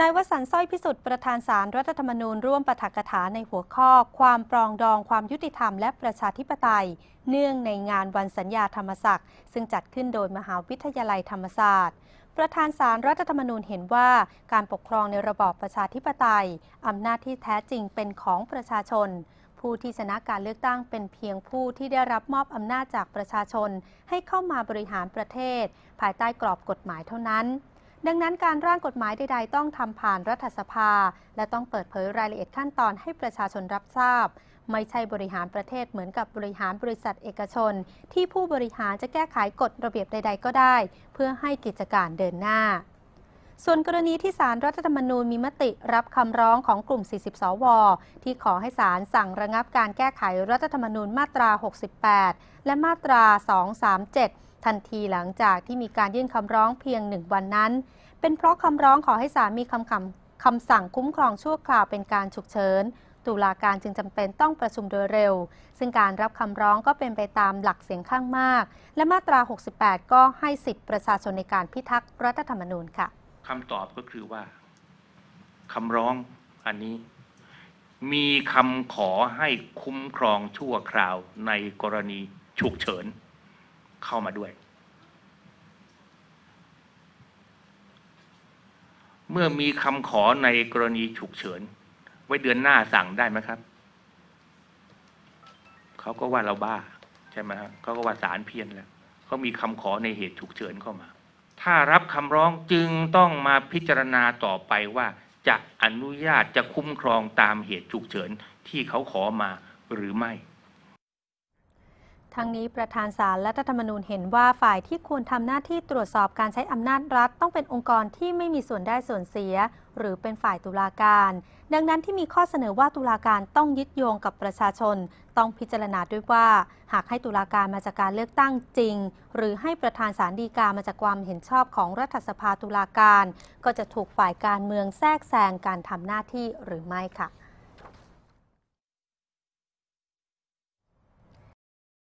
นายวสันต์สร้อยพิสุทธิ์ประธานสารรัฐธรรมนูญร่วมปฐกถาในหัวข้อ ความปรองดองความยุติธรรมและประชาธิปไตย เนื่องในงานวันสัญญาธรรมศักดิ์ซึ่งจัดขึ้นโดยมหาวิทยาลัยธรรมศาสตร์ ประธานสารรัฐธรรมนูญเห็นว่า การปกครองในระบอบประชาธิปไตย อำนาจที่แท้จริงเป็นของประชาชน ผู้ที่ชนะการเลือกตั้งเป็นเพียงผู้ที่ได้รับมอบอำนาจจากประชาชน ให้เข้ามาบริหารประเทศ ภายใต้กรอบกฎหมายเท่านั้น ดังนั้นการร่างกฎหมายใดๆ ต้องทำผ่านรัฐสภา และต้องเปิดเผยรายละเอียดขั้นตอนให้ประชาชนรับทราบ ไม่ใช่บริหารประเทศเหมือนกับบริหารบริษัทเอกชน ที่ผู้บริหารจะแก้ไขกฎระเบียบใด ๆ ก็ได้ เพื่อให้กิจการเดินหน้าส่วนกรณีที่สารรัฐธรรมนูญมีมติรับคำร้องของกลุ่ม 40 สว ที่ขอให้ศาลสั่งระงับการแก้ไขรัฐธรรมนูญมาตรา 68 และมาตรา 237 ทันทีหลังจากที่มีการยื่นคำร้องเพียงหนึ่งวันนั้น เป็นเพราะคำร้องขอให้ศาลมีคำคำคำสั่งคุ้มครองชั่วคราวเป็นการฉุกเฉินตุลาการจึงจำเป็นต้องประชุมโดยเร็ว ซึ่งการรับคำร้องก็เป็นไปตามหลักเสียงข้างมาก และมาตรา 68 ก็ให้สิทธิประชาชนในการพิทักษ์รัฐธรรมนูญค่ะคำตอบก็คือว่าคำร้องอันนี้ มีคำขอให้คุ้มครองชั่วคราวในกรณีฉุกเฉิน เข้ามาด้วย เมื่อมีคำขอในกรณีฉุกเฉิน ไว้เดือนหน้าสั่งได้ไหมครับ เขาก็ว่าเราบ้า ใช่ไหมฮะเขาก็ว่าสารเพี้ยนแล้วเขามีคำขอในเหตุฉุกเฉินเข้ามา ถ้ารับคำร้องจึงต้องมาพิจารณาต่อไปว่าจะอนุญาตจะคุ้มครองตามเหตุฉุกเฉินที่เขาขอมาหรือไม่ ทั้งนี้ประธานศาลรัฐธรรมนูญเห็นว่าฝ่ายที่ควรทำหน้าที่ตรวจสอบการใช้อำนาจรัฐต้องเป็นองค์กรที่ไม่มีส่วนได้ส่วนเสีย หรือเป็นฝ่ายตุลาการ ดังนั้นที่มีข้อเสนอว่าตุลาการต้องยึดโยงกับประชาชน ต้องพิจารณาด้วยว่า หากให้ตุลาการมาจากการเลือกตั้งจริง หรือให้ประธานศาลฎีกามาจากความเห็นชอบของรัฐสภาตุลาการ ก็จะถูกฝ่ายการเมืองแทรกแซงการทำหน้าที่หรือไม่ค่ะ